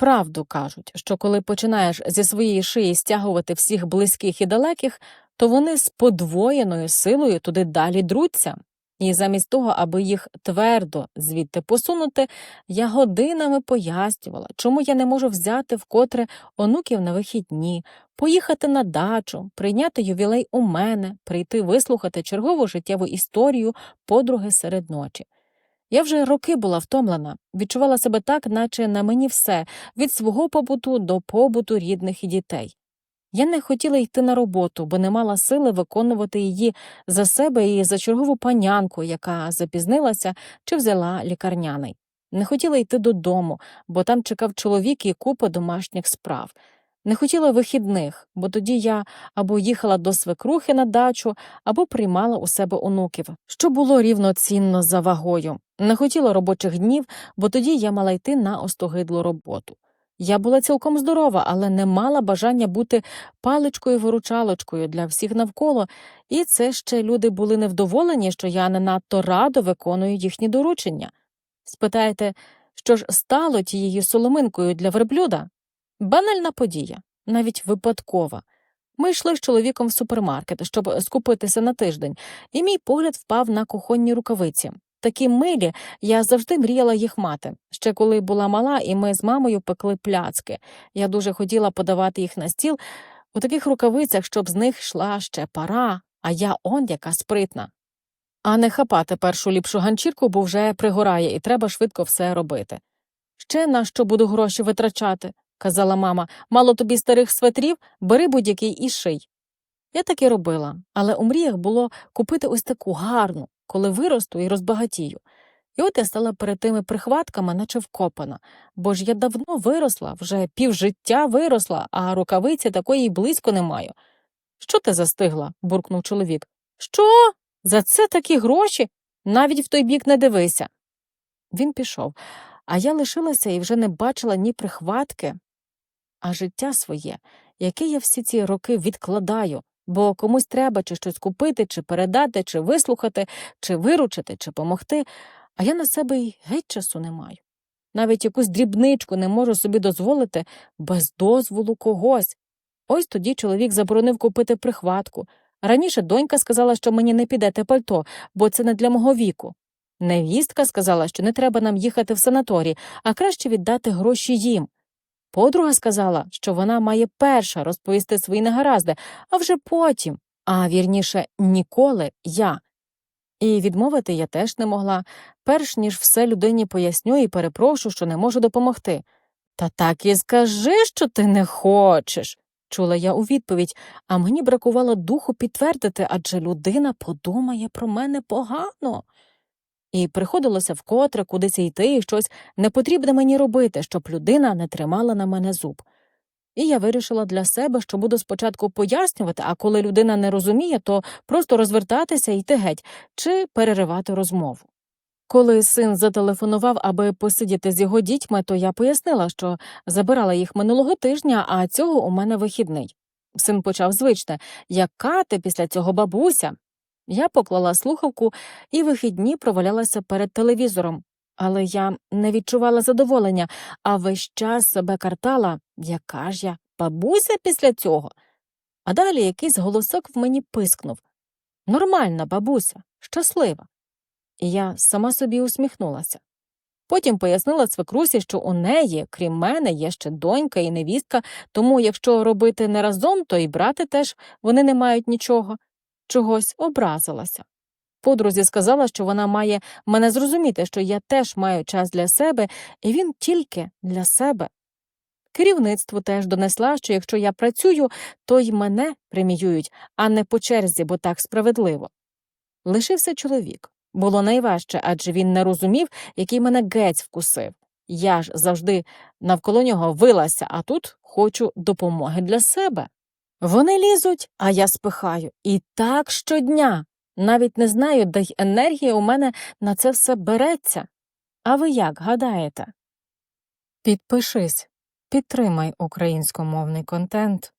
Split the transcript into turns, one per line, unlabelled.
Правду кажуть, що коли починаєш зі своєї шиї стягувати всіх близьких і далеких, то вони з подвоєною силою туди далі друться. І замість того, аби їх твердо звідти посунути, я годинами пояснювала, чому я не можу взяти вкотре онуків на вихідні, поїхати на дачу, прийняти ювілей у мене, прийти вислухати чергову життєву історію подруги серед ночі. Я вже роки була втомлена, відчувала себе так, наче на мені все від свого побуту до побуту рідних і дітей. Я не хотіла йти на роботу, бо не мала сили виконувати її за себе і за чергову панянку, яка запізнилася чи взяла лікарняний. Не хотіла йти додому, бо там чекав чоловік і купа домашніх справ. Не хотіла вихідних, бо тоді я або їхала до свекрухи на дачу, або приймала у себе онуків, що було рівноцінно за вагою. Не хотіла робочих днів, бо тоді я мала йти на остогидлу роботу. Я була цілком здорова, але не мала бажання бути паличкою-виручалочкою для всіх навколо, і це ще люди були невдоволені, що я не надто радо виконую їхні доручення. Спитаєте, що ж стало тією соломинкою для верблюда? Банальна подія, навіть випадкова. Ми йшли з чоловіком в супермаркет, щоб скупитися на тиждень, і мій погляд впав на кухонні рукавиці. Такі милі я завжди мріяла їх мати. Ще коли була мала, і ми з мамою пекли пляцки. Я дуже хотіла подавати їх на стіл у таких рукавицях, щоб з них йшла ще пара, а я он яка спритна. А не хапати першу ліпшу ганчірку, бо вже пригорає, і треба швидко все робити. Ще на що буду гроші витрачати, казала мама. Мало тобі старих светрів, бери будь-який і ший. Я так і робила, але у мріях було купити ось таку гарну, коли виросту і розбагатію. І от я стала перед тими прихватками, наче вкопана, бо ж я давно виросла, вже півжиття виросла, а рукавиці такої й близько не маю. Що ти застигла? буркнув чоловік. Що? За це такі гроші? Навіть в той бік не дивися. Він пішов, а я лишилася і вже не бачила ні прихватки, а життя своє, яке я всі ці роки відкладаю, бо комусь треба чи щось купити, чи передати, чи вислухати, чи виручити, чи помогти, а я на себе й геть часу не маю. Навіть якусь дрібничку не можу собі дозволити без дозволу когось. Ось тоді чоловік заборонив купити прихватку. Раніше донька сказала, що мені не піде те пальто, бо це не для мого віку. Невістка сказала, що не треба нам їхати в санаторій, а краще віддати гроші їм. Подруга сказала, що вона має перша розповісти свої негаразди, а вже потім, а вірніше, ніколи я. І відмовити я теж не могла, перш ніж все людині поясню і перепрошу, що не можу допомогти. Та так і скажи, що ти не хочеш, чула я у відповідь, а мені бракувало духу підтвердити, адже людина подумає про мене погано. І приходилося вкотре кудись йти і щось непотрібне мені робити, щоб людина не тримала на мене зуб. І я вирішила для себе, що буду спочатку пояснювати, а коли людина не розуміє, то просто розвертатися і йти геть чи переривати розмову. Коли син зателефонував, аби посидіти з його дітьми, то я пояснила, що забирала їх минулого тижня, а цього у мене вихідний. Син почав звичне яка ти після цього бабуся? Я поклала слухавку і вихідні провалялася перед телевізором, але я не відчувала задоволення, а весь час себе картала, яка ж я бабуся після цього. А далі якийсь голосок в мені пискнув Нормальна бабуся, щаслива. І я сама собі усміхнулася. Потім пояснила свекрусі, що у неї, крім мене, є ще донька і невістка, тому якщо робити не разом, то і брати теж вони не мають нічого. Чогось образилася. Подрузі сказала, що вона має мене зрозуміти, що я теж маю час для себе, і він тільки для себе. Керівництву теж донесла, що якщо я працюю, то й мене преміюють, а не по черзі, бо так справедливо. Лишився чоловік. Було найважче, адже він не розумів, який мене гець вкусив. Я ж завжди навколо нього вилася, а тут хочу допомоги для себе. Вони лізуть, а я спихаю. І так щодня. Навіть не знаю, де й енергія у мене на це все береться. А ви як гадаєте? Підпишись, підтримай українськомовний контент.